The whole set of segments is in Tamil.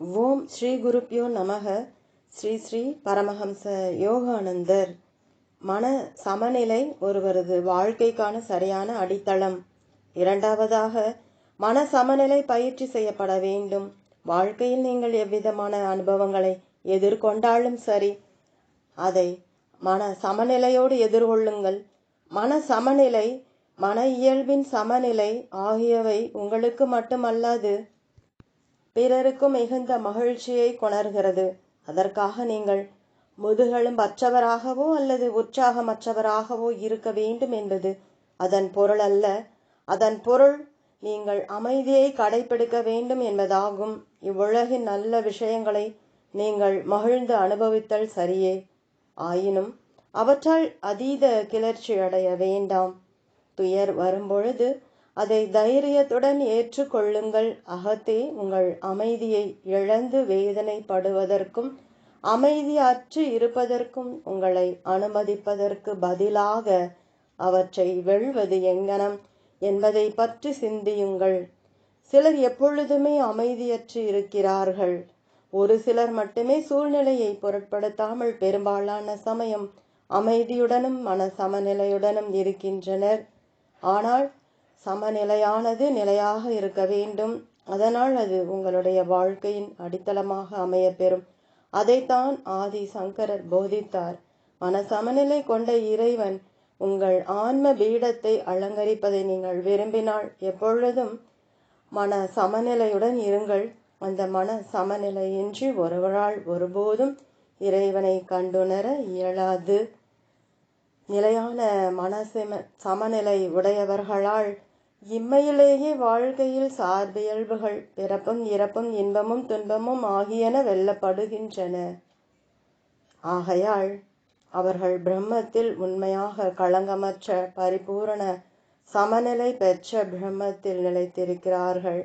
ஓம் ஸ்ரீ குருப்பியோ நமக. ஸ்ரீ ஸ்ரீ பரமஹம்ச யோகானந்தர். மன சமநிலை ஒருவரது வாழ்க்கைக்கான சரியான அடித்தளம். இரண்டாவதாக மன சமநிலை பயிற்சி செய்யப்பட வேண்டும். வாழ்க்கையில் நீங்கள் எவ்விதமான அனுபவங்களை எதிர்கொண்டாலும் சரி அதை மன சமநிலையோடு எதிர்கொள்ளுங்கள். மன சமநிலை மன இயல்பின் சமநிலை ஆகியவை உங்களுக்கு மட்டுமல்லாது பிறருக்கும் மிகுந்த மகிழ்ச்சியை கொணர்கிறது. அதற்காக நீங்கள் முதுகெலும் அற்றவராகவோ அல்லது உற்சாகமற்றவராகவோ இருக்க வேண்டும் என்பது அதன் பொருள் அல்ல. அதன் பொருள் நீங்கள் அமைதியை கடைபிடிக்க வேண்டும் என்பதாகும். இவ்வுலகின் நல்ல விஷயங்களை நீங்கள் மகிழ்ந்து அனுபவித்தல் சரியே. ஆயினும் அவற்றால் அதீத கிளர்ச்சி அடைய வேண்டாம். துயர் வரும்பொழுது அதை தைரியத்துடன் ஏற்றுக்கொள்ளுங்கள். அகத்தே உங்கள் அமைதியை இழந்து வேதனைப்படுவதற்கும் அமைதி அற்று இருப்பதற்கும் உங்களை அனுமதிப்பதற்கு பதிலாக அவற்றை வெல்வது எங்கனம் என்பதை பற்றி சிந்தியுங்கள். சிலர் எப்பொழுதுமே அமைதியற்று இருக்கிறார்கள். ஒரு சிலர் மட்டுமே சூழ்நிலையை பொருட்படுத்தாமல் பெரும்பாலான சமயம் அமைதியுடனும் மன சமநிலையுடனும் இருக்கின்றனர். ஆனால் சமநிலையானது நிலையாக இருக்க வேண்டும். அதனால் அது உங்களுடைய வாழ்க்கையின் அடித்தளமாக அமையப்பெறும் அதைத்தான் ஆதி சங்கரர் போதித்தார். மன சமநிலை கொண்ட இறைவன் உங்கள் ஆன்ம பீடத்தை அலங்கரிப்பதை நீங்கள் விரும்பினால் எப்பொழுதும் மன சமநிலையுடன் இருங்கள். அந்த மன சமநிலையின்றி ஒருவரால் ஒருபோதும் இறைவனை கண்டுணர இயலாது. நிலையான மன சமநிலை உடையவர்களால் இம்மையிலேயே வாழ்க்கையில் சார்பியல்புகள் பிறப்பும் இறப்பும் இன்பமும் துன்பமும் ஆகியன வெல்லப்படுகின்றன. ஆகையால் அவர்கள் பிரம்மத்தில் உண்மையாக களங்கமற்ற பரிபூரண சமநிலை பெற்ற பிரம்மத்தில் நிலைத்திருக்கிறார்கள்.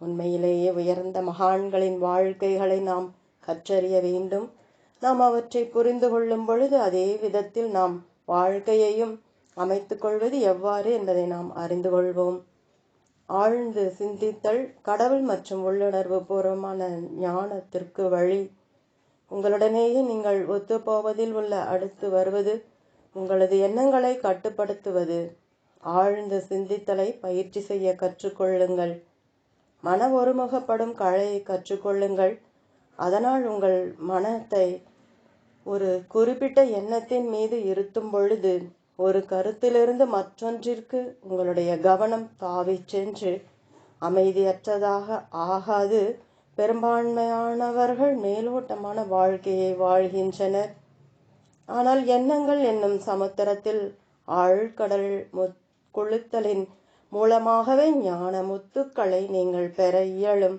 உண்மையிலேயே உயர்ந்த மகான்களின் வாழ்க்கைகளை நாம் கற்றறிய வேண்டும். நாம் அவற்றை புரிந்து கொள்ளும் பொழுது அதே விதத்தில் நாம் வாழ்க்கையையும் அமைத்து கொள்வது எவ்வாறு என்பதை நாம் அறிந்து கொள்வோம். ஆழ்ந்து சிந்தித்தல் கடவுள் மற்றும் உள்ளுணர்வு பூர்வமான ஞானத்திற்கு வழி. உங்களுடனேயே நீங்கள் ஒத்துப்போவதில் உள்ள அடுத்து வருவது உங்களது எண்ணங்களை கட்டுப்படுத்துவது. ஆழ்ந்து சிந்தித்தலை பயிற்சி செய்ய கற்றுக்கொள்ளுங்கள். மன ஒருமுகப்படும் கலையை கற்றுக்கொள்ளுங்கள். அதனால் உங்கள் மனத்தை ஒரு குறிப்பிட்ட எண்ணத்தின் மீது இருத்தும் பொழுது ஒரு கருத்திலிருந்து மற்றொன்றிற்கு உங்களுடைய கவனம் தாவி சென்று அமைதியற்றதாக ஆகாது. பெரும்பான்மையானவர்கள் மேலோட்டமான வாழ்க்கையை வாழ்கின்றனர். ஆனால் எண்ணங்கள் என்னும் சமுத்திரத்தில் ஆழ்கடல் கொளுத்தலின் மூலமாகவே ஞான முத்துக்களை நீங்கள் பெற இயலும்.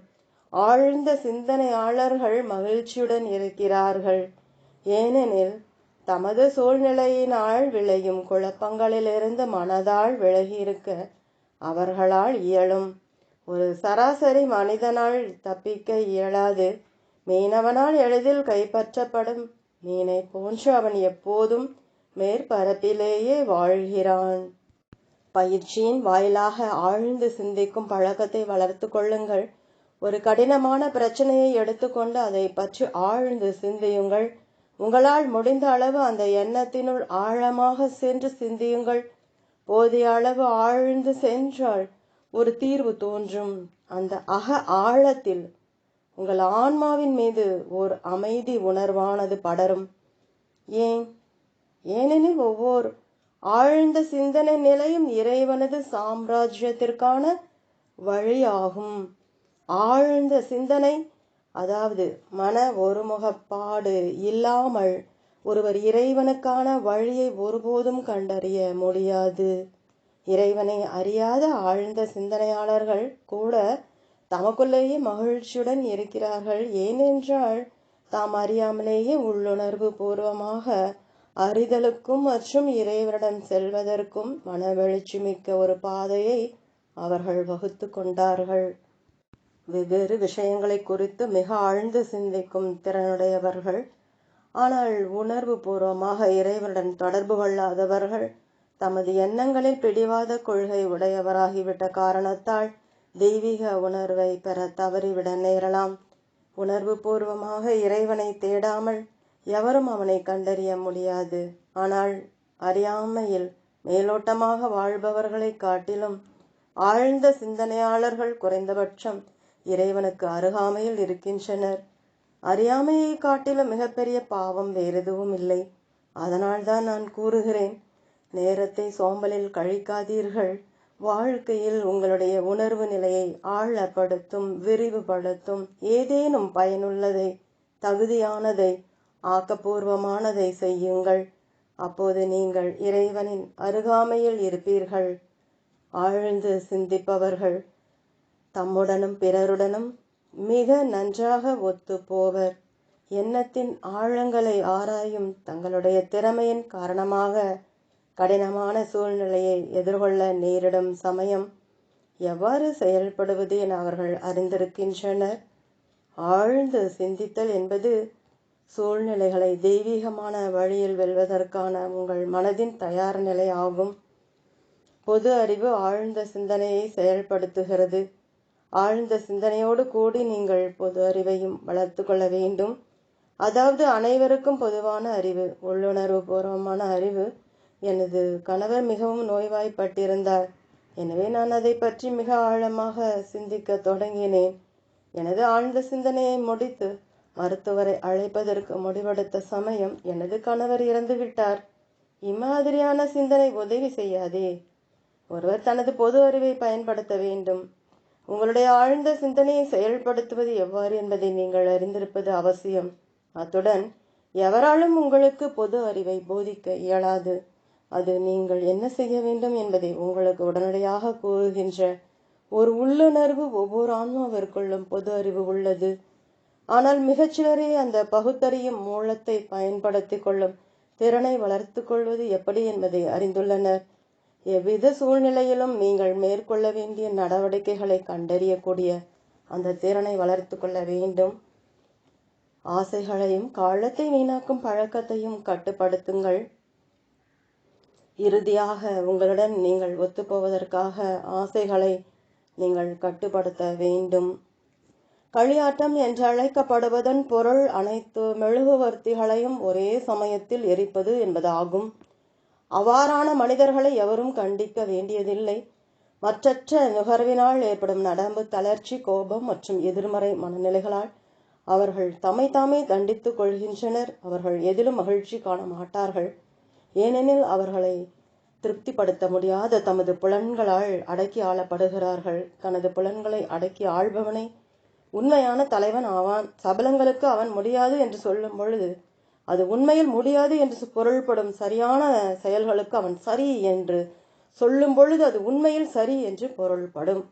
ஆழ்ந்த சிந்தனையாளர்கள் மகிழ்ச்சியுடன் இருக்கிறார்கள். ஏனெனில் தமது சூழ்நிலையினால் விளையும் குழப்பங்களிலிருந்து மனதால் விலகியிருக்க அவர்களால் இயலும். ஒரு சராசரி மனிதனால் தப்பிக்க இயலாது. மீனவனால் எளிதில் கைப்பற்றப்படும். மீனை போன்று அவன் எப்போதும் மேற்பரப்பிலேயே வாழ்கிறான். பயிற்சியின் வாயிலாக ஆழ்ந்து சிந்திக்கும் பழக்கத்தை வளர்த்து கொள்ளுங்கள். ஒரு கடினமான பிரச்சனையை எடுத்துக்கொண்டு அதை பற்றி ஆழ்ந்து சிந்தியுங்கள். உங்களால் முடிந்த அளவு அந்த எண்ணத்தினுள் ஆழமாக சென்று சிந்தியுங்கள். போதிய அளவு ஆழ்ந்து சென்றால் ஒரு தீர்வு தோன்றும். அந்த அக ஆழத்தில் உங்கள் ஆன்மாவின் மீது ஓர் அமைதி உணர்வானது படரும். ஏன்? ஏனெனில் ஒவ்வொரு ஆழ்ந்த சிந்தனை நிலையும் இறைவனது சாம்ராஜ்யத்திற்கான வழியாகும். ஆழ்ந்த சிந்தனை அதாவது மன ஒருமுகப்பாடு இல்லாமல் ஒருவர் இறைவனுக்கான வழியை ஒருபோதும் கண்டறிய முடியாது. இறைவனை அறியாத ஆழ்ந்த சிந்தனையாளர்கள் கூட தமக்குள்ளேயே மகிழ்ச்சியுடன் இருக்கிறார்கள். ஏனென்றால் தாம் அறியாமலேயே உள்ளுணர்வு பூர்வமாக அறிதலுக்கும் மற்றும் இறைவனிடம் செல்வதற்கும் மனவெழுச்சி மிக்க ஒரு பாதையை அவர்கள் வகுத்து கொண்டார்கள். வெவ்வேறு விஷயங்களை குறித்து மிக ஆழ்ந்து சிந்திக்கும் திறனுடையவர்கள். ஆனால் உணர்வு பூர்வமாக இறைவனுடன் தொடர்பு கொள்ளாதவர்கள் தமது எண்ணங்களில் பிடிவாத கொள்கை உடையவராகிவிட்ட காரணத்தால் தெய்வீக உணர்வை பெற தவறிவிட நேரலாம். உணர்வு பூர்வமாக இறைவனை தேடாமல் எவரும் அவனை கண்டறிய முடியாது. ஆனால் அறியாமையில் மேலோட்டமாக வாழ்பவர்களை காட்டிலும் ஆழ்ந்த சிந்தனையாளர்கள் குறைந்தபட்சம் இறைவனுக்கு அருகாமையில் இருக்கின்றனர். அறியாமையை காட்டிலும் மிகப்பெரிய பாவம் வேறெதுவும் இல்லை. அதனால்தான் நான் கூறுகிறேன் நேரத்தை சோம்பலில் கழிக்காதீர்கள். வாழ்க்கையில் உங்களுடைய உணர்வு நிலையை ஆழப்படுத்தும் விரிவுபடுத்தும் ஏதேனும் பயனுள்ளதை தகுதியானதை ஆக்கப்பூர்வமானதை செய்யுங்கள். அப்போது நீங்கள் இறைவனின் அருகாமையில் இருப்பீர்கள். ஆழ்ந்து சிந்திப்பவர்கள் தம்முடனும் பிறருடனும் மிக நன்றாக ஒத்து போவர் எண்ணத்தின் ஆழங்களை ஆராயும் தங்களுடைய திறமையின் காரணமாக கடினமான சூழ்நிலையை எதிர்கொள்ள நேரிடும் சமயம் எவ்வாறு செயல்படுவது என அவர்கள் அறிந்திருக்கின்றனர். ஆழ்ந்து சிந்தித்தல் என்பது சூழ்நிலைகளை தெய்வீகமான வழியில் வெல்வதற்கான உங்கள் மனதின் தயார் நிலை ஆகும். பொது அறிவு ஆழ்ந்த சிந்தனையை செயல்படுத்துகிறது. ஆழ்ந்த சிந்தனையோடு கூடி நீங்கள் பொது அறிவையும் வளர்த்து கொள்ள வேண்டும். அதாவது அனைவருக்கும் பொதுவான அறிவு உள்ளுணர்வு பூர்வமான அறிவு. எனது கணவர் மிகவும் நோய்வாய்ப்பட்டிருந்தார். எனவே நான் அதை பற்றி மிக ஆழமாக சிந்திக்க தொடங்கினேன். எனது ஆழ்ந்த சிந்தனையை முடித்து மருத்துவரை அழைப்பதற்கு முடிவெடுத்த சமயம் எனது கணவர் இறந்துவிட்டார். இம்மாதிரியான சிந்தனை உதவி செய்யாதே. ஒருவர் தனது பொது அறிவை பயன்படுத்த வேண்டும். உங்களுடைய ஆழ்ந்த சிந்தனையை செயல்படுத்துவது எவ்வாறு என்பதை நீங்கள் அறிந்திருப்பது அவசியம். அத்துடன் எவராலும் உங்களுக்கு பொது அறிவை போதிக்க இயலாது. அது நீங்கள் என்ன செய்ய வேண்டும் என்பதை உங்களுக்கு உடனடியாக கூறுகின்ற ஒரு உள்ளுணர்வு ஒவ்வொரு ஆன்மாவிற்குள்ளும் பொது அறிவு உள்ளது. ஆனால் மிகச்சிலரே அந்த பகுத்தறியும் மூலத்தை பயன்படுத்தி கொள்ளும் திறனை வளர்த்து கொள்வது எப்படி என்பதை அறிந்துள்ளனர். எவ்வித சூழ்நிலையிலும் நீங்கள் மேற்கொள்ள வேண்டிய நடவடிக்கைகளை கண்டறியக்கூடிய அந்த திறனை வளர்த்து கொள்ள வேண்டும். ஆசைகளையும் காலத்தை வீணாக்கும் பழக்கத்தையும் கட்டுப்படுத்துங்கள். இறுதியாக உங்களுடன் நீங்கள் ஒத்துப்போவதற்காக ஆசைகளை நீங்கள் கட்டுப்படுத்த வேண்டும். களியாட்டம் என்று அழைக்கப்படுவதன் பொருள் அனைத்து மெழுகுவர்த்திகளையும் ஒரே சமயத்தில் எரிப்பது என்பதாகும். அவ்வாறான மனிதர்களை எவரும் கண்டிக்க வேண்டியதில்லை. மற்றற்ற நுகர்வினால் ஏற்படும் நடம்பு தளர்ச்சி கோபம் மற்றும் எதிர்மறை மனநிலைகளால் அவர்கள் தம்மை தாமே தண்டித்துக் கொள்கின்றனர். அவர்கள் எதிலும் மகிழ்ச்சி காண மாட்டார்கள். ஏனெனில் அவர்களை திருப்திப்படுத்த முடியாத தமது புலன்களால் அடக்கி ஆளப்படுகிறார்கள். தனது புலன்களை அடக்கி ஆள்பவனை உண்மையான தலைவன் ஆவான். சபலங்களுக்கு அவன் முடியாது என்று சொல்லும் பொழுது அது உண்மையில் முடியாது என்று பொருள்படும் சரியான செயல்களுக்கு அவன் சரி என்று சொல்லும் பொழுது அது உண்மையில் சரி என்று பொருள்படும்.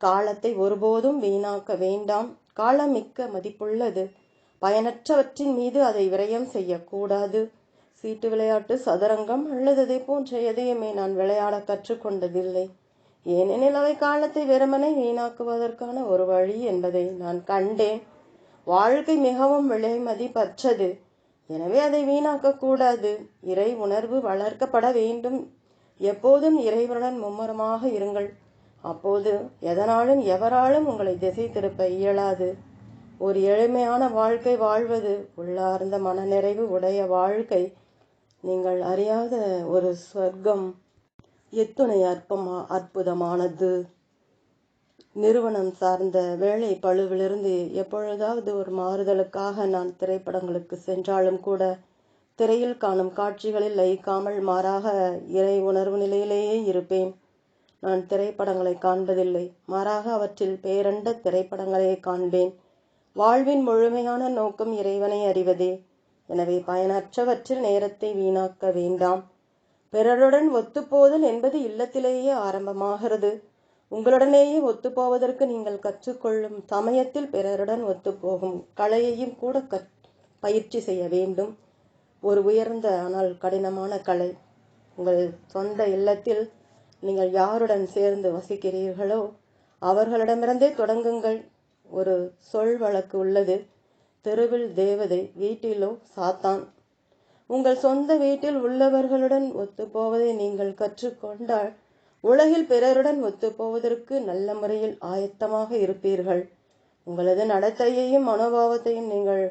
காலத்தை ஒருபோதும் வீணாக்க வேண்டாம். காலம் மிக்க மதிப்புள்ளது. பயனற்றவற்றின் மீது அதை விரயம் செய்யக்கூடாது. சீட்டு விளையாட்டு சதுரங்கம் அல்லது அதை போன்ற எதையுமே நான் விளையாட கற்றுக்கொண்டதில்லை. ஏனெனில் அவை காலத்தை வெறுமனை வீணாக்குவதற்கான ஒரு வழி என்பதை நான் கண்டேன். வாழ்க்கை மிகவும் விலை மதிப்பற்றது எனவே அதை வீணாக்கக்கூடாது. இறை உணர்வு வளர்க்கப்பட வேண்டும். எப்போதும் இறைவனுடன் மும்முரமாக இருங்கள். அப்போது எதனாலும் எவராலும் உங்களை திசை திருப்ப இயலாது. ஒரு எளிமையான வாழ்க்கை வாழ்வது உள்ளார்ந்த மனநிறைவு உடைய வாழ்க்கை நீங்கள் அறியாத ஒரு சொர்க்கம். எத்துணை அற்பமா அற்புதமானது. நிறுவனம் சார்ந்த வேலை பழுவிலிருந்து எப்பொழுதாவது ஒரு மாறுதலுக்காக நான் திரைப்படங்களுக்கு சென்றாலும் கூட திரையில் காணும் காட்சிகளில் லயிக்காமல் மாறாக இறை உணர்வு நிலையிலேயே இருப்பேன். நான் திரைப்படங்களை காண்பதில்லை மாறாக அவற்றில் பேரண்ட திரைப்படங்களையே காண்பேன். வாழ்வின் முழுமையான நோக்கம் இறைவனை அறிவதே. எனவே பயனற்றவற்றில் நேரத்தை வீணாக்க வேண்டாம். பிறருடன் ஒத்துப்போதல் என்பது இல்லத்திலேயே ஆரம்பமாகிறது. உங்களுடனேயே ஒத்துப்போவதற்கு நீங்கள் கற்றுக்கொள்ளும் சமயத்தில் பிறருடன் ஒத்துப்போகும் கலையையும் கூட கற் பயிற்சி செய்ய வேண்டும். ஒரு உயர்ந்த ஆனால் கடினமான கலை. உங்கள் சொந்த இல்லத்தில் நீங்கள் யாருடன் சேர்ந்து வசிக்கிறீர்களோ அவர்களிடமிருந்தே தொடங்குங்கள். ஒரு சொல் வழக்கு உள்ளது. தெருவில் தேவதை வீட்டிலோ சாத்தான். உங்கள் சொந்த வீட்டில் உள்ளவர்களுடன் ஒத்துப்போவதை நீங்கள் கற்றுக்கொண்டால் உலகில் பிறருடன் ஒத்துப்போவதற்கு நல்ல முறையில் ஆயத்தமாக இருப்பீர்கள். உங்களது நடத்தையையும் மனோபாவத்தையும் நீங்கள்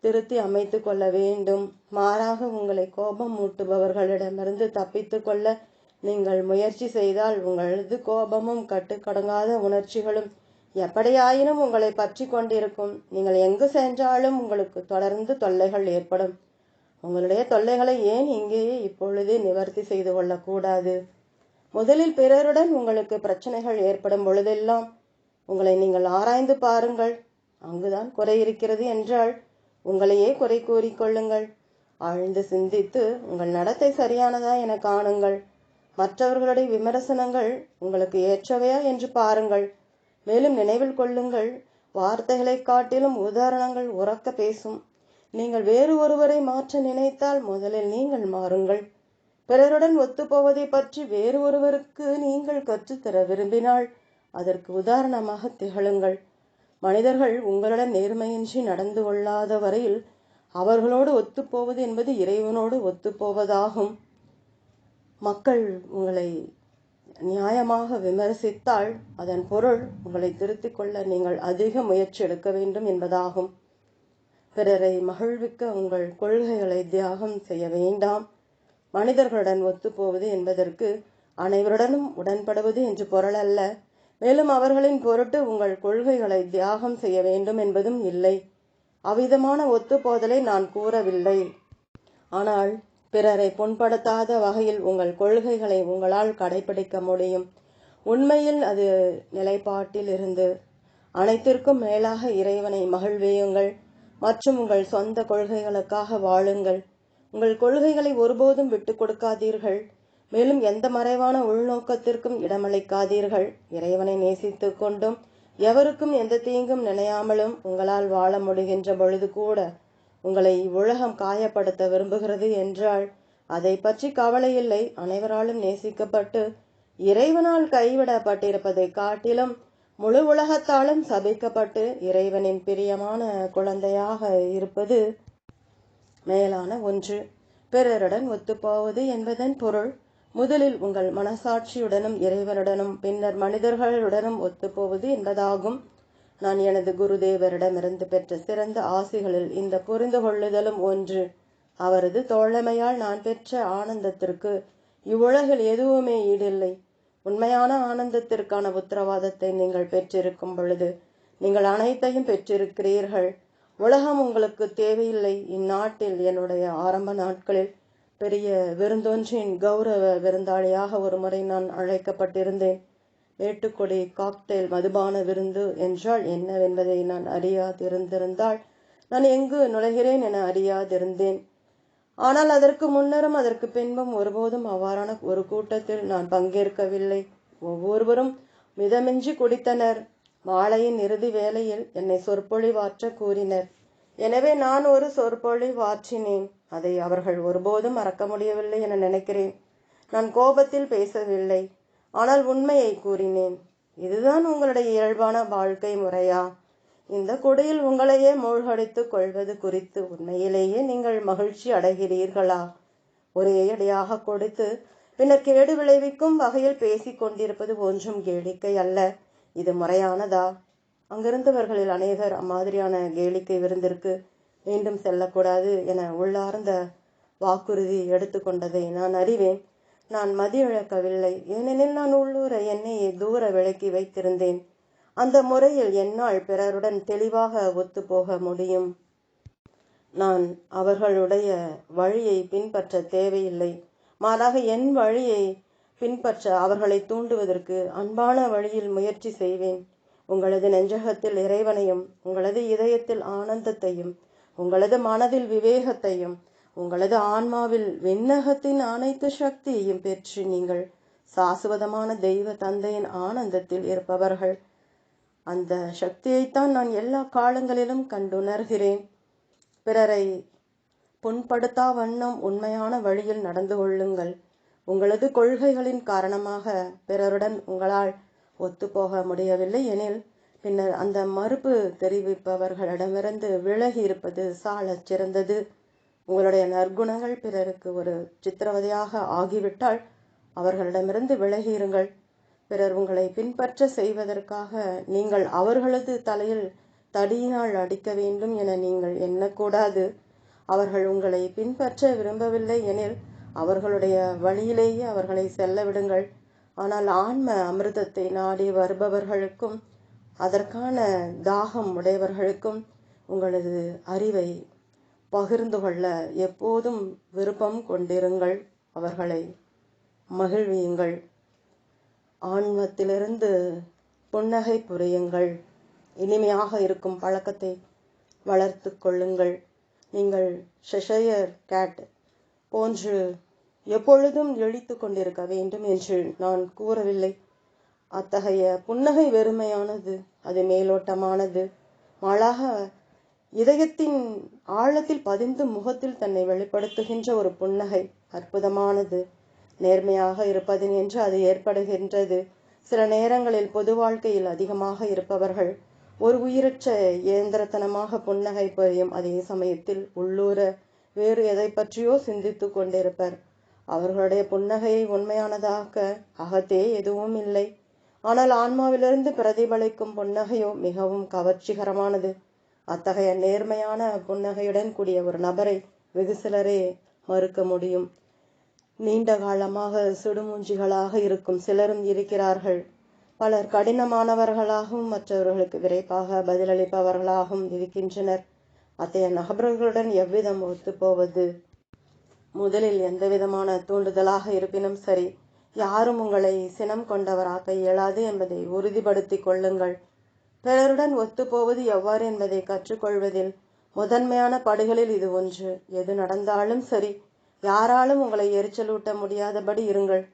திருத்தி அமைத்து கொள்ள வேண்டும். மாறாக உங்களை கோபம் மூட்டுபவர்களிடமிருந்து தப்பித்து கொள்ள நீங்கள் முயற்சி செய்தால் உங்களது கோபமும் கட்டுக்கடங்காத உணர்ச்சிகளும் எப்படியாயினும் உங்களை பற்றி கொண்டிருக்கும். நீங்கள் எங்கு சென்றாலும் உங்களுக்கு தொடர்ந்து தொல்லைகள் ஏற்படும். உங்களுடைய தொல்லைகளை ஏன் இங்கேயே இப்பொழுதே நிவர்த்தி செய்து கொள்ளக்கூடாது? முதலில் பிறருடன் உங்களுக்கு பிரச்சனைகள் ஏற்படும் பொழுதெல்லாம் உங்களை நீங்கள் ஆராய்ந்து பாருங்கள். அங்குதான் குறை இருக்கிறது என்றால் உங்களையே குறை கூறிக்கொள்ளுங்கள் ஆழ்ந்து சிந்தித்து உங்கள் நடத்தை சரியானதா என காணுங்கள். மற்றவர்களுடைய விமர்சனங்கள் உங்களுக்கு ஏற்றவையா என்று பாருங்கள். மேலும் நினைவில் கொள்ளுங்கள். வார்த்தைகளை காட்டிலும் உதாரணங்கள் உறக்க பேசும். நீங்கள் வேறு ஒருவரை மாற்ற நினைத்தால் முதலில் நீங்கள் மாறுங்கள். பிறருடன் ஒத்துப்போவதை பற்றி வேறு ஒருவருக்கு நீங்கள் கற்றுத்தர விரும்பினால் அதற்கு உதாரணமாக திகழுங்கள். மனிதர்கள் உங்களுடன் நேர்மையின்றி நடந்து கொள்ளாத வரையில் அவர்களோடு ஒத்துப்போவது என்பது இறைவனோடு ஒத்துப்போவதாகும். மக்கள் உங்களை நியாயமாக விமர்சித்தால் அதன் பொருள் உங்களை திருத்திக் கொள்ள நீங்கள் அதிக முயற்சி எடுக்க வேண்டும் என்பதாகும். பிறரை மகிழ்விக்க உங்கள் கொள்கைகளை தியாகம் செய்ய வேண்டாம். மனிதர்களுடன் ஒத்துப்போவது என்பதற்கு அனைவருடனும் உடன்படுவது என்று பொருள் அல்ல. மேலும் அவர்களின் பொருட்டு உங்கள் கொள்கைகளை தியாகம் செய்ய வேண்டும் என்பதும் இல்லை. அவ்விதமான ஒத்துப்போதலை நான் கூறவில்லை. ஆனால் பிறரை புண்படுத்தாத வகையில் உங்கள் கொள்கைகளை உங்களால் கடைபிடிக்க முடியும். உண்மையில் அது நிலைப்பாட்டில் இருந்து அனைத்திற்கும் மேலாக இறைவனை மகிழ்வியுங்கள் மற்றும் உங்கள் சொந்த கொள்கைகளுக்காக வாழுங்கள். உங்கள் கொள்கைகளை ஒருபோதும் விட்டு கொடுக்காதீர்கள். மேலும் எந்த மறைவான உள்நோக்கத்திற்கும் இடமளிக்காதீர்கள். இறைவனை நேசித்துக் கொண்டும் எவருக்கும் எந்த தீங்கும் நினையாமலும் உங்களால் வாழ முடிகின்ற பொழுது கூட உங்களை இவ்வுலகம் காயப்படுத்த விரும்புகிறது என்றால் அதை பற்றி கவலை இல்லை. அனைவராலும் நேசிக்கப்பட்டு இறைவனால் கைவிடப்பட்டிருப்பதை காட்டிலும் முழு உலகத்தாலும் சபிக்கப்பட்டு இறைவனின் பிரியமான குழந்தையாக இருப்பது மேலான ஒன்று. பிறருடன் ஒத்துப்போவது என்பதன் பொருள் முதலில் உங்கள் மனசாட்சியுடனும் இறைவனுடனும் பின்னர் மனிதர்களுடனும் ஒத்துப்போவது என்பதாகும். நான் எனது குருதேவரிடமிருந்து பெற்ற சிறந்த ஆசிகளில் இந்த புரிந்து கொள்ளுதலும் ஒன்று. அவரது தோழமையால் நான் பெற்ற ஆனந்தத்திற்கு இவ்வுலகில் எதுவுமே ஈடில்லை. உண்மையான ஆனந்தத்திற்கான உத்தரவாதத்தை நீங்கள் பெற்றிருக்கும் பொழுது நீங்கள் அனைத்தையும் பெற்றிருக்கிறீர்கள். உலகம் உங்களுக்கு தேவையில்லை. இந்நாட்டில் என்னுடைய ஆரம்ப நாட்களில் பெரிய விருந்தொன்றின் கௌரவ விருந்தாளியாக ஒரு முறை நான் அழைக்கப்பட்டிருந்தேன். மேட்டுக்கொடி காக்டெயில் மதுபான விருந்து என்றால் என்னவென்பதை நான் அறியாதிருந்திருந்தால் நான் எங்கு நுழைகிறேன் என அறியாதிருந்தேன். ஆனால் அதற்கு முன்னரும் அதற்கு பின்பும் ஒருபோதும் அவ்வாறான ஒரு கூட்டத்தில் நான் பங்கேற்கவில்லை. ஒவ்வொருவரும் மிதமின்றி குடித்தனர். மாலையின் இறுதி வேளையில் என்னை சொற்பொழிவாற்ற கூறினர். எனவே நான் ஒரு சொற்பொழிவாற்றினேன் அதை அவர்கள் ஒருபோதும் மறக்க முடியவில்லை என நினைக்கிறேன். நான் கோபத்தில் பேசவில்லை. ஆனால் உண்மையை கூறினேன். இதுதான் உங்களுடைய இயல்பான வாழ்க்கை முறையா? இந்த குடியில் உங்களையே மூழ்கடித்துக் கொள்வது குறித்து உண்மையிலேயே நீங்கள் மகிழ்ச்சி அடைகிறீர்களா? ஒரே அடியாக கொடுத்து பின்னர் கேடு விளைவிக்கும் வகையில் பேசிக் கொண்டிருப்பது ஒன்றும் கேளிக்கை அல்ல. இது முறையானதா? அங்கிருந்தவர்களில் அநேகர் அம்மாதிரியான கேளிக்கை விருந்திற்கு மீண்டும் செல்லக்கூடாது என உள்ளார்ந்த வாக்குறுதி எடுத்துக்கொண்டதை நான் அறிவேன். நான் மதியிழக்கவில்லை. ஏனெனில் நான் உள்ளூரை என்னையே தூர விலக்கி வைத்திருந்தேன். அந்த முறையில் என்னால் பிறருடன் தெளிவாக ஒத்துப்போக முடியும். நான் அவர்களுடைய வழியை பின்பற்ற தேவையில்லை. மாறாக என் வழியை பின்பற்ற அவர்களை தூண்டுவதற்கு அன்பான வழியில் முயற்சி செய்வேன். உங்களது நெஞ்சகத்தில் இறைவனையும் உங்களது இதயத்தில் ஆனந்தத்தையும் உங்களது மனதில் விவேகத்தையும் உங்களது ஆன்மாவில் விண்ணகத்தின் அனைத்து சக்தியையும் பெற்று நீங்கள் சாசுவதமான தெய்வ தந்தையின் ஆனந்தத்தில் இருப்பவர்கள். அந்த சக்தியைத்தான் நான் எல்லா காலங்களிலும் கண்டுணர்கிறேன். பிறரை புண்படுத்தா வண்ணம் உண்மையான வழியில் நடந்து கொள்ளுங்கள். உங்களது கொள்கைகளின் காரணமாக பிறருடன் உங்களால் ஒத்துப்போக முடியவில்லை எனில் பின்னர் அந்த மறுப்பு தெரிவிப்பவர்களிடமிருந்து விலகி இருப்பது சாலச் சிறந்தது. உங்களுடைய நற்குணங்கள் பிறருக்கு ஒரு சித்திரவதையாக ஆகிவிட்டால் அவர்களிடமிருந்து விலகியிருங்கள். பிறர் உங்களை பின்பற்ற செய்வதற்காக நீங்கள் அவர்களது தலையில் தடியினால் அடிக்க வேண்டும் என நீங்கள் எண்ணக்கூடாது. அவர்கள் உங்களை பின்பற்ற விரும்பவில்லை எனில் அவர்களுடைய வழியிலேயே அவர்களை செல்ல விடுங்கள் ஆனால் ஆன்ம அமிர்தத்தை நாடி வருபவர்களுக்கும் அதற்கான தாகம் உடையவர்களுக்கும் உங்களது அறிவை பகிர்ந்து கொள்ள எப்போதும் விருப்பம் கொண்டிருங்கள் அவர்களை. மகிழ்வியுங்கள். ஆன்மத்திலிருந்து புன்னகை புரியுங்கள். இனிமையாக இருக்கும் பழக்கத்தை வளர்த்து கொள்ளுங்கள். நீங்கள் ஷெஷயர் கேட் போன்று எப்பொழுதும் இழித்து கொண்டிருக்க வேண்டும் என்று நான் கூறவில்லை. அத்தகைய புன்னகை வெறுமையானது அது மேலோட்டமானது. மாளாக இதயத்தின் ஆழத்தில் பதிந்து முகத்தில் தன்னை வெளிப்படுத்துகின்ற ஒரு புன்னகை அற்புதமானது. நேர்மையாக இருப்பதின் என்று அது ஏற்படுகின்றது. சில நேரங்களில் பொது வாழ்க்கையில் அதிகமாக இருப்பவர்கள் ஒரு உயிரற்ற இயந்திரத்தனமாக புன்னகை புரியும் அதே சமயத்தில் உள்ளூர வேறு எதை பற்றியோ சிந்தித்து கொண்டிருப்பர். அவர்களுடைய புன்னகையை உண்மையானதாக்க அகத்தே எதுவும் இல்லை. ஆனால் ஆன்மாவிலிருந்து பிரதிபலிக்கும் புன்னகையோ மிகவும் கவர்ச்சிகரமானது. அத்தகைய நேர்மையான புன்னகையுடன் கூடிய ஒரு நபரை வெகு சிலரே மறுக்க முடியும். நீண்ட காலமாக சுடுமூஞ்சிகளாக இருக்கும் சிலரும் இருக்கிறார்கள். பலர் கடினமானவர்களாகவும் மற்றவர்களுக்கு விரைப்பாக பதிலளிப்பவர்களாகவும் இருக்கின்றனர். அத்தகைய நபர்களுடன் எவ்விதம் ஒத்துப்போவது? முதலில் எந்தவிதமான தூண்டுதலாக இருப்பினும் சரி யாரும் உங்களை சினம் கொண்டவராக்க இயலாது என்பதை உறுதிப்படுத்திக் கொள்ளுங்கள். பிறருடன் ஒத்துப்போவது எவ்வாறு என்பதை கற்றுக்கொள்வதில் முதன்மையான படுகளில் இது ஒன்று. எது நடந்தாலும் சரி யாராலும் உங்களை எரிச்சலூட்ட முடியாதபடி இருங்கள்.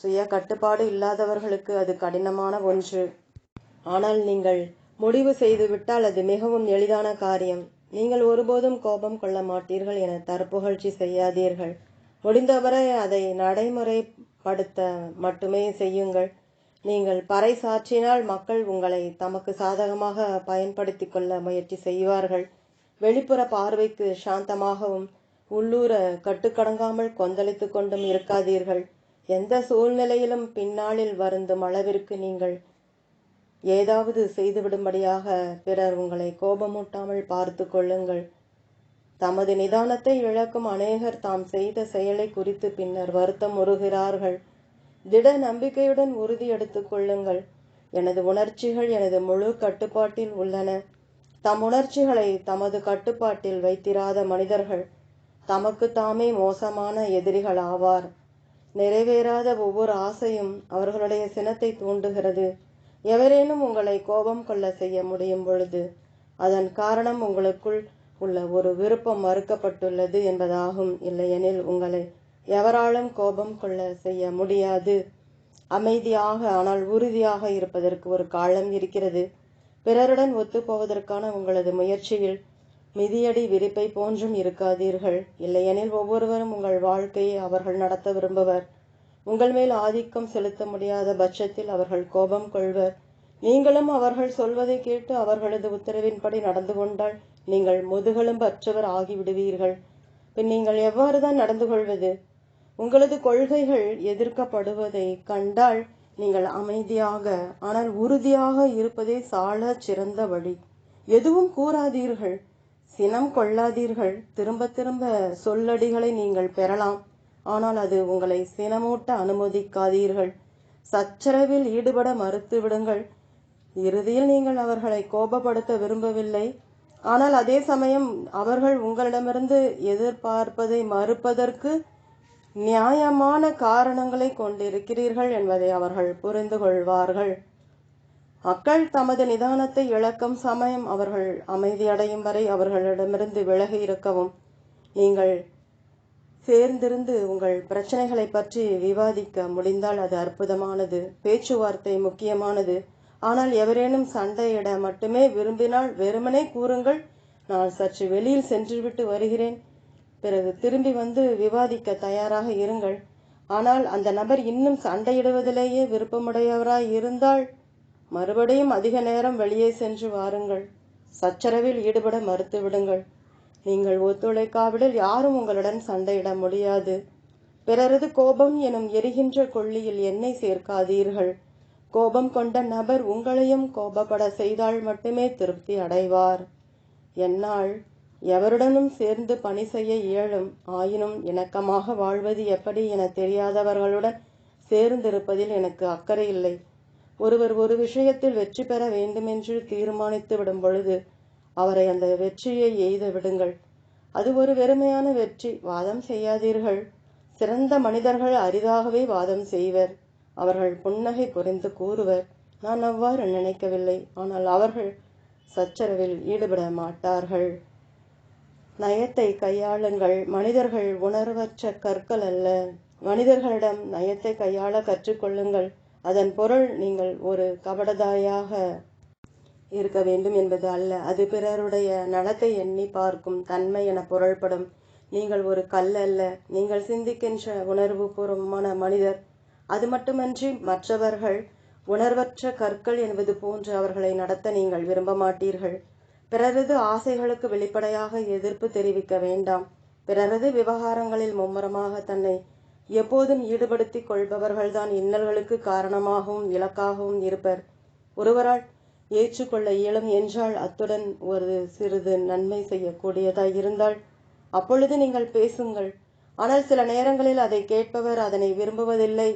சுய கட்டுப்பாடு இல்லாதவர்களுக்கு அது கடினமான ஒன்று. ஆனால் நீங்கள் முடிவு செய்துவிட்டால் அது மிகவும் எளிதான காரியம். நீங்கள் ஒருபோதும் கோபம் கொள்ள மாட்டீர்கள் என தற்புகழ்ச்சி செய்யாதீர்கள். முடிந்தவரை அதை நடைமுறைப்படுத்த மட்டுமே செய்யுங்கள். நீங்கள் பறை சாற்றினால் மக்கள் உங்களை தமக்கு சாதகமாக பயன்படுத்தி கொள்ள முயற்சி செய்வார்கள். வெளிப்புற பார்வைக்கு சாந்தமாகவும் உள்ளூர கட்டுக்கடங்காமல் கொந்தளித்து கொண்டும் இருக்காதீர்கள். எந்த சூழ்நிலையிலும் பின்னாளில் வருந்தும் அளவிற்கு நீங்கள் ஏதாவது செய்துவிடும்படியாக பிறர் உங்களை கோபமூட்டாமல் பார்த்து கொள்ளுங்கள். தமது நிதானத்தை இழக்கும் அநேகர் தாம் செய்த செயலை குறித்து பின்னர் வருத்தம் உறுகிறார்கள். திட நம்பிக்கையுடன் உறுதி எடுத்துக் கொள்ளுங்கள். எனது உணர்ச்சிகள் எனது முழு கட்டுப்பாட்டில் உள்ளன. தம் உணர்ச்சிகளை தமது கட்டுப்பாட்டில் வைத்திராத மனிதர்கள் தமக்கு தாமே மோசமான எதிரிகள் ஆவார் நிறைவேறாத ஒவ்வொரு ஆசையும் அவர்களுடைய சினத்தை தூண்டுகிறது. எவரேனும் உங்களை கோபம் கொள்ள செய்ய முடியும் பொழுது அதன் காரணம் உங்களுக்குள் உள்ள ஒரு விருப்பம் மறுக்கப்பட்டுள்ளது என்பதாகும். இல்லையெனில் உங்களை எவராலும் கோபம் கொள்ள செய்ய முடியாது. அமைதியாக ஆனால் உறுதியாக இருப்பதற்கு ஒரு காலம் இருக்கிறது. பிறருடன் ஒத்துப்போவதற்கான உங்களது முயற்சியில் மிதியடி விரிப்பை போன்றும் இருக்காதீர்கள். இல்லையெனில் ஒவ்வொருவரும் உங்கள் வாழ்க்கையை அவர்கள் நடத்த விரும்புவர். உங்கள் மேல் ஆதிக்கம் செலுத்த முடியாத பட்சத்தில் அவர்கள் கோபம் கொள்வர். நீங்களும் அவர்கள் சொல்வதை கேட்டு அவர்களது உத்தரவின்படி நடந்து கொண்டால் நீங்கள் முதுகெலும் பற்றவர் ஆகிவிடுவீர்கள். பின் நீங்கள் எவ்வாறுதான் நடந்து கொள்வது? உங்களது கொள்கைகள் எதிர்க்கப்படுவதை கண்டால் நீங்கள் அமைதியாக ஆனால் உறுதியாக இருப்பதே சால சிறந்த வழி. எதுவும் கூறாதீர்கள். சினம் கொள்ளாதீர்கள். திரும்ப திரும்ப சொல்லடிகளை நீங்கள் பெறலாம். ஆனால் அது உங்களை சினமூட்ட அனுமதிக்காதீர்கள். சச்சரவில் ஈடுபட மறுத்து விடுங்கள் இறுதியில் நீங்கள் அவர்களை கோபப்படுத்த விரும்பவில்லை. ஆனால் அதே சமயம் அவர்கள் உங்களிடமிருந்து எதிர்பார்ப்பதை மறுப்பதற்கு நியாயமான காரணங்களை கொண்டிருக்கிறீர்கள் என்பதை அவர்கள் புரிந்து கொள்வார்கள். மக்கள் தமது நிதானத்தை இழக்கும் சமயம் அவர்கள் அமைதியடையும் வரை அவர்களிடமிருந்து விலகி இருக்கவும். நீங்கள் சேர்ந்திருந்து உங்கள் பிரச்சனைகளை பற்றி விவாதிக்க முடிந்தால் அது அற்புதமானது. பேச்சுவார்த்தை முக்கியமானது. ஆனால் எவரேனும் சண்டையிட மட்டுமே விரும்பினால் வெறுமனே கூறுங்கள் நான் சற்று வெளியில் சென்றுவிட்டு வருகிறேன். பிறகு திரும்பி வந்து விவாதிக்க தயாராக இருங்கள். ஆனால் அந்த நபர் இன்னும் சண்டையிடுவதிலேயே விருப்பமுடையவராய் இருந்தால் மறுபடியும் அதிக நேரம் வெளியே சென்று வாருங்கள். சச்சரவில் ஈடுபட மறுத்து விடுங்கள் நீங்கள் ஒத்துழைக்காவிடில் யாரும் உங்களுடன் சண்டையிட முடியாது. பிறரது கோபம் எனும் எரிகின்ற கொள்ளியில் எண்ணெய் சேர்க்காதீர்கள். கோபம் கொண்ட நபர் உங்களையும் கோபப்பட செய்தால் மட்டுமே திருப்தி அடைவார். என்னால் எவருடனும் சேர்ந்து பணி செய்ய இயலும். ஆயினும் இணக்கமாக வாழ்வது எப்படி என தெரியாதவர்களுடன் சேர்ந்திருப்பதில் எனக்கு அக்கறை இல்லை. ஒருவர் ஒரு விஷயத்தில் வெற்றி பெற வேண்டுமென்று தீர்மானித்து விடும் பொழுது அவரை அந்த வெற்றியை எய்த விடுங்கள். அது ஒரு வெறுமையான வெற்றி. வாதம் செய்யாதீர்கள். சிறந்த மனிதர்கள் அரிதாகவே வாதம் செய்வர். அவர்கள் புன்னகை புரிந்து கூறுவர். நான் அவ்வாறு நினைக்கவில்லை. ஆனால் அவர்கள் சச்சரவில் ஈடுபட மாட்டார்கள். நயத்தை கையாளுங்கள். மனிதர்கள் உணர்வற்ற கற்கள் அல்ல. மனிதர்களிடம் நயத்தை கையாள கற்றுக்கொள்ளுங்கள். அதன் பொருள் நீங்கள் ஒரு கபடதாயாக இருக்க வேண்டும் என்பது அல்ல. அது பிறருடைய நலத்தை எண்ணி பார்க்கும் தன்மை என பொருள்படும். நீங்கள் ஒரு கல் அல்ல. நீங்கள் சிந்திக்கின்ற உணர்வு பூர்வமான மனிதர். அது மட்டுமன்றி மற்றவர்கள் உணர்வற்ற கற்கள் என்பது போன்று அவர்களை நடத்த நீங்கள் விரும்ப மாட்டீர்கள். பிறரது ஆசைகளுக்கு வெளிப்படையாக எதிர்ப்பு தெரிவிக்க வேண்டாம். பிறரது விவகாரங்களில் மும்முரமாக தன்னை எப்போதும் ஈடுபடுத்திக் கொள்பவர்கள்தான் இன்னல்களுக்கு காரணமாகவும் இலக்காகவும் இருப்பர். ஒருவரால் ஏற்றுக்கொள்ள இயலும் என்றால் அத்துடன் ஒரு சிறிது நன்மை செய்யக்கூடியதாய் இருந்தால் அப்பொழுது நீங்கள் பேசுங்கள். ஆனால் சில நேரங்களில் அதை கேட்பவர் அதனை விரும்புவதில்லை.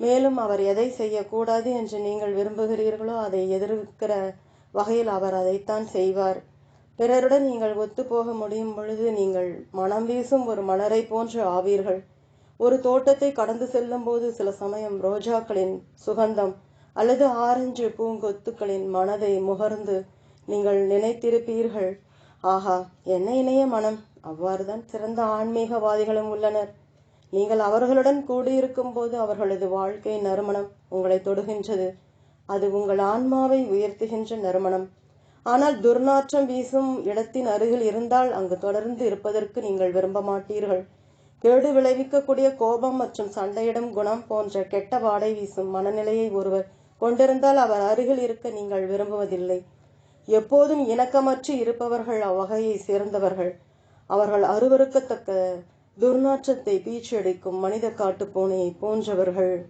மேலும் அவர் எதை செய்யக்கூடாது என்று நீங்கள் விரும்புகிறீர்களோ அதை எதிர்க்கிற வகையில் அவர் அதைத்தான் செய்வார். பிறருடன் நீங்கள் ஒத்துப்போக முடியும் பொழுது நீங்கள் மனம் வீசும் ஒரு மலரை போன்று ஆவீர்கள். ஒரு தோட்டத்தை கடந்து செல்லும் போது சில சமயம் ரோஜாக்களின் சுகந்தம் அல்லது ஆரஞ்சு பூங்கொத்துக்களின் மனதை முகர்ந்து நீங்கள் நினைத்திருப்பீர்கள். ஆஹா என்ன இணைய மனம்? அவ்வாறுதான் சிறந்த ஆன்மீகவாதிகளும் உள்ளனர். நீங்கள் அவர்களுடன் கூடியிருக்கும் போது அவர்களது வாழ்க்கை நறுமணம் உங்களை தொடுகின்றது. அது உங்கள் ஆன்மாவை உயர்த்துகின்ற நறுமணம். ஆனால் துர்நாற்றம் வீசும் இடத்தின் அருகில் இருந்தால் அங்கு தொடர்ந்து இருப்பதற்கு நீங்கள் விரும்ப மாட்டீர்கள். கேடு விளைவிக்கக்கூடிய கோபம் மற்றும் சண்டையிடும் குணம் போன்ற கெட்ட வாடை வீசும் மனநிலையை ஒருவர் கொண்டிருந்தால் அவர் அருகில் இருக்க நீங்கள் விரும்புவதில்லை. எப்போதும் இணக்கமற்று இருப்பவர்கள் அவ்வகையை சேர்ந்தவர்கள். அவர்கள் அருவருக்கத்தக்க துர்நாற்றத்தை பீச்சடிக்கும் மனித காட்டு பூனையை போன்றவர்கள்.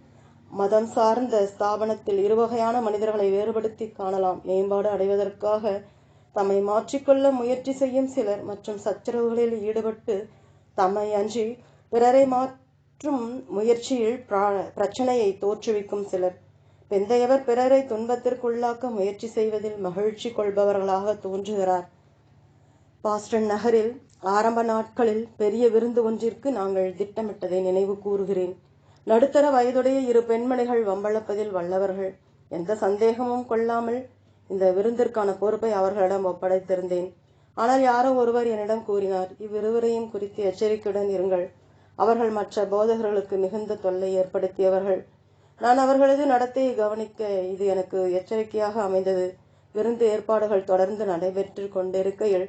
மதம் சார்ந்த ஸ்தாபனத்தில் இருவகையான மனிதர்களை வேறுபடுத்தி காணலாம். மேம்பாடு அடைவதற்காக தம்மை மாற்றிக்கொள்ள முயற்சி செய்யும் சிலர் மற்றும் சச்சரவுகளில் ஈடுபட்டு தம்மை அன்றி பிறரை மாற்றும் முயற்சியில் பிரா- பிரச்சனையை தோற்றுவிக்கும் சிலர். பிந்தையவர் பிறரை துன்பத்திற்குள்ளாக்க முயற்சி செய்வதில் மகிழ்ச்சி கொள்பவர்களாக தோன்றுகிறார். பாஸ்டன் நகரில் ஆரம்ப நாட்களில் பெரிய விருந்து ஒன்றிற்கு நாங்கள் திட்டமிட்டதை நினைவு கூறுகிறேன். நடுத்தர வயதுடைய இரு பெண்மணிகள் வம்பளப்பதில் வல்லவர்கள். எந்த சந்தேகமும் கொள்ளாமல் இந்த விருந்திற்கான பொறுப்பை அவர்களிடம் ஒப்படைத்திருந்தேன். ஆனால் யாரோ ஒருவர் என்னிடம் கூறினார் இவ்விருவரையும் குறித்து எச்சரிக்கையுடன் இருங்கள். அவர்கள் மற்ற போதகர்களுக்கு மிகுந்த தொல்லை ஏற்படுத்தியவர்கள். நான் அவர்களது நடத்தையை கவனிக்க இது எனக்கு எச்சரிக்கையாக அமைந்தது. விருந்து ஏற்பாடுகள் தொடர்ந்து நடைபெற்று கொண்டிருக்கையில்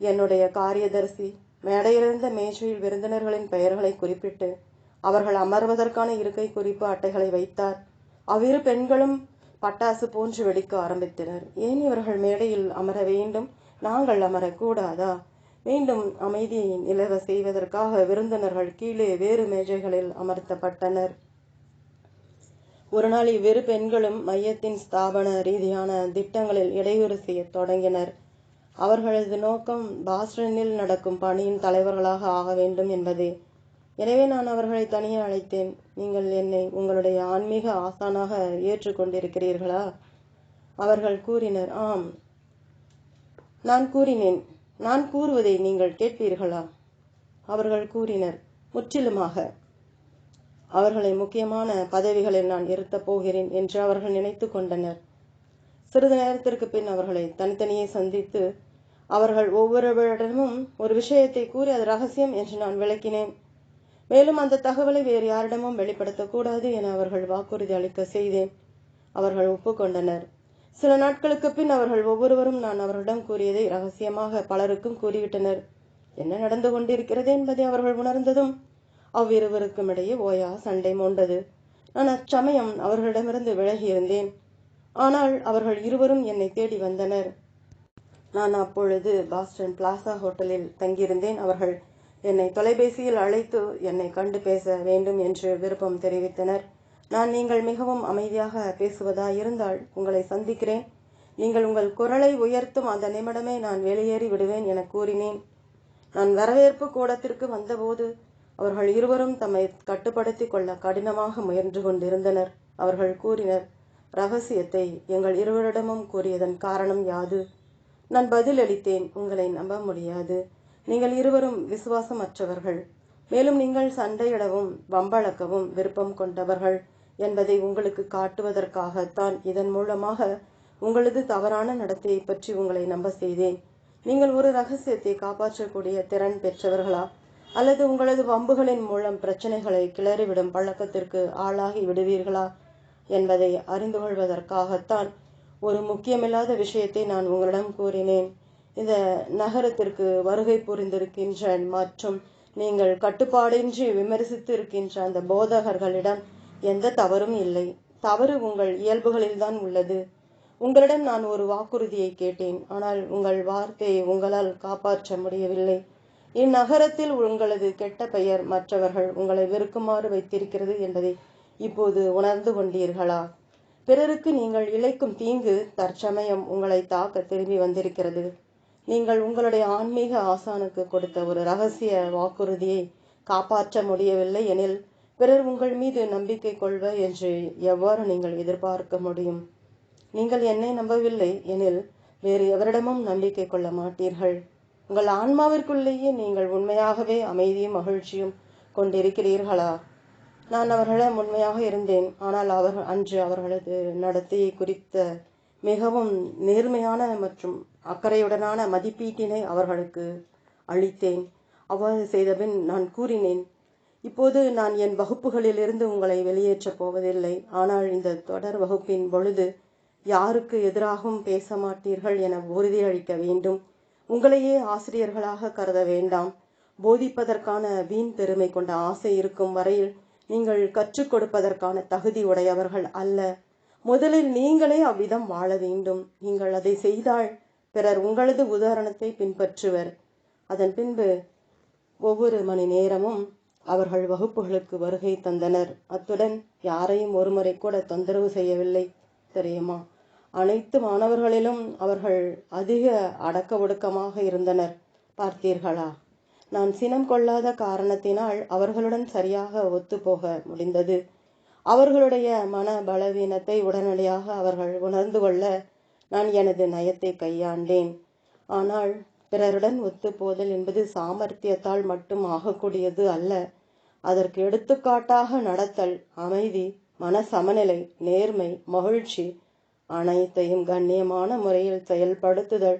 என்னுடைய காரியதரிசி மேடையிலிருந்த மேஜையில் விருந்தினர்களின் பெயர்களை குறிப்பிட்டு அவர்கள் அமர்வதற்கான இருக்கை குறிப்பு அட்டைகளை வைத்தார். அவ்விரு பெண்களும் பட்டாசு போன்று வெடிக்க ஆரம்பித்தனர். ஏன் இவர்கள் மேடையில் அமர வேண்டும்? நாங்கள் அமரக்கூடாதா? மீண்டும் அமைதியை நிலவ செய்வதற்காக விருந்தினர்கள் கீழே வேறு மேஜைகளில் அமர்த்தப்பட்டனர். ஒரு நாள் இவ்விரு பெண்களும் மையத்தின் ஸ்தாபன ரீதியான திட்டங்களில் இடையூறு செய்யத் தொடங்கினர். அவர்களது நோக்கம் பாஸ்டனில் நடக்கும் பணியின் தலைவர்களாக ஆக வேண்டும் என்பதே. எனவே நான் அவர்களை தனியே அழைத்தேன். நீங்கள் என்னை உங்களுடைய ஆன்மீக ஆசானாக ஏற்றுக்கொண்டிருக்கிறீர்களா அவர்கள் கூறினர் ஆம். நான் கூறினேன். நான் கூறுவதை நீங்கள் கேட்பீர்களா? அவர்கள் கூறினர் முற்றிலுமாக. அவர்களை முக்கியமான பதவிகளில் நான் இருத்தப் போகிறேன் என்று அவர்கள் நினைத்து கொண்டனர். சிறிது நேரத்திற்கு பின் அவர்களை தனித்தனியே சந்தித்து அவர்கள் ஒவ்வொருவரிடமும் ஒரு விஷயத்தை கூறி அது ரகசியம் என்று நான் விளக்கினேன். மேலும் அந்த தகவலை வேறு யாரிடமும் வெளிப்படுத்தக்கூடாது என அவர்கள் வாக்குறுதி அளிக்க செய்தேன். அவர்கள் ஒப்புக்கொண்டனர். சில நாட்களுக்கு பின் அவர்கள் ஒவ்வொருவரும் நான் அவர்களிடம் கூறியதை ரகசியமாக பலருக்கும் கூறிவிட்டனர். என்ன நடந்து கொண்டிருக்கிறது என்பதை அவர்கள் உணர்ந்ததும் அவ்விருவருக்கும் இடையே ஓயா சண்டை மோண்டது. நான் அச்சமயம் அவர்களிடமிருந்து விலகி இருந்தேன் ஆனால் அவர்கள் இருவரும் என்னை தேடி வந்தனர். நான் அப்பொழுது பாஸ்டன் பிளாசா ஹோட்டலில் தங்கியிருந்தேன். அவர்கள் என்னை தொலைபேசியில் அழைத்து என்னை கண்டு பேச வேண்டும் என்று விருப்பம் தெரிவித்தனர். நான் நீங்கள் மிகவும் அமைதியாக பேசுவதாயிருந்தால் உங்களை சந்திக்கிறேன். நீங்கள் உங்கள் குரலை உயர்த்தும் அந்த நிமிடமே நான் வெளியேறி விடுவேன் என கூறினேன். நான் வரவேற்பு கூடத்திற்கு வந்தபோது அவர்கள் இருவரும் தம்மை கட்டுப்படுத்திக் கொள்ள கடினமாக முயன்று கொண்டிருந்தனர். அவர்கள் கூறினர் ரகசியத்தை எங்கள் இருவரிடமும் கூறியதன் காரணம் யாது? நான் பதிலளித்தேன் உங்களை நம்ப முடியாது. நீங்கள் இருவரும் விசுவாசமற்றவர்கள். மேலும் நீங்கள் சண்டையிடவும் வம்பளக்கவும் விருப்பம் கொண்டவர்கள் என்பதை உங்களுக்கு காட்டுவதற்காகத்தான் இதன் மூலமாக உங்களது தவறான நடத்தையை பற்றி உங்களை நம்ப செய்தேன். நீங்கள் ஒரு ரகசியத்தை காப்பாற்றக்கூடிய திறன் பெற்றவர்களா? அல்லது உங்களது வம்புகளின் மூலம் பிரச்சனைகளை கிளறிவிடும் பழக்கத்திற்கு ஆளாகி விடுவீர்களா என்பதை அறிந்து கொள்வதற்காகத்தான் ஒரு முக்கியமில்லாத விஷயத்தை நான் உங்களிடம் கூறினேன். இந்த நகரத்திற்கு வருகை புரிந்திருக்கின்ற மற்றும் நீங்கள் கட்டுப்பாடின்றி விமர்சித்து இருக்கின்ற அந்த போதகர்களிடம் எந்த தவறும் இல்லை. தவறு உங்கள் இயல்புகளில்தான் உள்ளது. உங்களிடம் நான் ஒரு வாக்குறுதியை கேட்டேன். ஆனால் உங்கள் வார்த்தையை உங்களால் காப்பாற்ற முடியவில்லை. இந்நகரத்தில் உங்களது கெட்ட பெயர் மற்றவர்கள் உங்களை வெறுக்குமாறு வைத்திருக்கிறது என்பதை இப்போது உணர்ந்து கொண்டீர்களா? பிறருக்கு நீங்கள் இழைக்கும் தீங்கு தற்சமயம் உங்களை தாக்க திரும்பி வந்திருக்கிறது. நீங்கள் உங்களுடைய ஆன்மீக ஆசானுக்கு கொடுத்த ஒரு ரகசிய வாக்குறுதியை காப்பாற்ற முடியவில்லை எனில் பிறர் உங்கள் மீது நம்பிக்கை கொள்வ என்று எவ்வாறு நீங்கள் எதிர்பார்க்க முடியும்? நீங்கள் என்னை நம்பவில்லை எனில் வேறு எவரிடமும் நம்பிக்கை கொள்ள மாட்டீர்கள். உங்கள் ஆன்மாவிற்குள்ளேயே நீங்கள் உண்மையாகவே அமைதியும் மகிழ்ச்சியும் கொண்டிருக்கிறீர்களா? நான் அவர்களிடம் உண்மையாக இருந்தேன். ஆனால் அவர்கள் அன்று அவர்களது நடத்தையை குறித்த மிகவும் நேர்மையான மற்றும் அக்கறையுடனான மதிப்பீட்டினை அவர்களுக்கு அளித்தேன். அவ்வாறு செய்தபின் நான் கூறினேன் இப்போது நான் என் வகுப்புகளிலிருந்து உங்களை வெளியேற்றப் போவதில்லை. ஆனால் இந்த தொடர் வகுப்பின் பொழுது யாருக்கு எதிராகவும் பேச மாட்டீர்கள் என உறுதியளிக்க வேண்டும். உங்களையே ஆசிரியர்களாக கருத வேண்டாம். போதிப்பதற்கான வீண் பெருமை கொண்ட ஆசை இருக்கும் வரையில் நீங்கள் கற்றுக் கொடுப்பதற்கான தகுதி உடையவர்கள் அல்ல. முதலில் நீங்களே அவ்விதம் வாழ வேண்டும். நீங்கள் அதை செய்தால் பிறர் உங்களது உதாரணத்தை பின்பற்றுவர். அதன் பின்பு ஒவ்வொரு மணி நேரமும் அவர்கள் வகுப்புகளுக்கு வருகை தந்தனர். அத்துடன் யாரையும் ஒருமுறை கூட தொந்தரவு செய்யவில்லை. தெரியுமா? அனைத்து மாணவர்களிலும் அவர்கள் அதிக அடக்க ஒடுக்கமாக இருந்தனர். பார்த்தீர்களா? நான் சினம் கொள்ளாத காரணத்தினால் அவர்களுடன் சரியாக ஒத்துப்போக முடிந்தது. அவர்களுடைய மன பலவீனத்தை உடனடியாக அவர்கள் உணர்ந்து கொள்ள நான் எனது நயத்தை கையாண்டேன். ஆனால் பிறருடன் ஒத்துப்போதல் என்பது சாமர்த்தியத்தால் மட்டும் ஆகக்கூடியது அல்ல. அதற்கு எடுத்துக்காட்டாக நடத்தல் அமைதி மன சமநிலை நேர்மை மகிழ்ச்சி அனைத்தையும் கண்ணியமான முறையில் செயல்படுத்துதல்.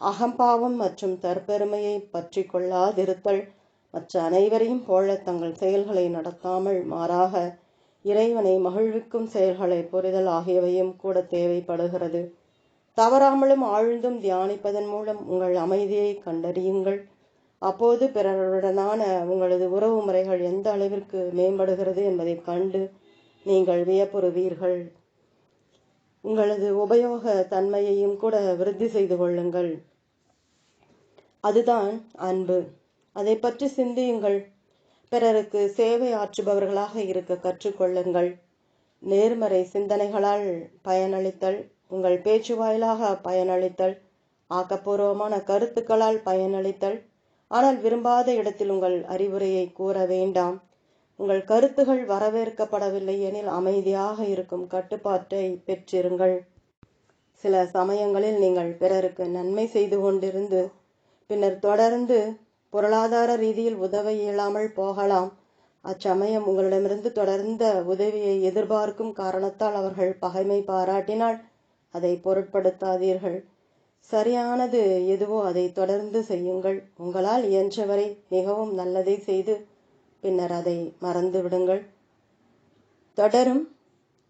அகம்பாவம் மற்றும் தற்பெருமையை பற்றி கொள்ளாதிருத்தல். மற்ற அனைவரையும் போல தங்கள் செயல்களை நடத்தாமல் மாறாக இறைவனை மகிழ்விக்கும் செயல்களை புரிதல் ஆகியவையும் கூட தேவைப்படுகிறது. தவறாமலும் ஆழ்ந்தும் தியானிப்பதன் மூலம் உங்கள் அமைதியை கண்டறியுங்கள். அப்போது பிறருடனான உங்களது உறவு முறைகள் எந்த அளவிற்கு மேம்படுகிறது என்பதை கண்டு நீங்கள் வியப்புறுவீர்கள். உங்களது உபயோக தன்மையையும் கூட விருத்தி செய்து கொள்ளுங்கள். அதுதான் அன்பு. அதை பற்றி சிந்தியுங்கள். பிறருக்கு சேவை ஆற்றுபவர்களாக இருக்க கற்றுக்கொள்ளுங்கள் நேர்மறை சிந்தனைகளால் பயனளித்தல் உங்கள் பேச்சு வாயிலாக பயனளித்தல் ஆக்கப்பூர்வமான கருத்துக்களால் பயனளித்தல். ஆனால் விரும்பாத இடத்தில் உங்கள் அறிவுரையை கூற வேண்டாம். உங்கள் கருத்துகள் வரவேற்கப்படவில்லை எனில் அமைதியாக இருக்கும் கட்டுப்பாட்டை பெற்றிருங்கள். சில சமயங்களில் நீங்கள் பிறருக்கு நன்மை செய்து கொண்டிருந்து பின்னர் தொடர்ந்து பொருளாதார ரீதியில் உதவ இயலாமல் போகலாம். அச்சமயம் உங்களிடமிருந்து தொடர்ந்த உதவியை எதிர்பார்க்கும் காரணத்தால் அவர்கள் பகைமை பாராட்டினால் அதை பொருட்படுத்தாதீர்கள். சரியானது எதுவோ அதை தொடர்ந்து செய்யுங்கள். உங்களால் இயன்றவரை மிகவும் நல்லதை செய்து பின்னர் அதை மறந்து விடுங்கள் தொடரும்.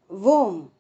ஓம்.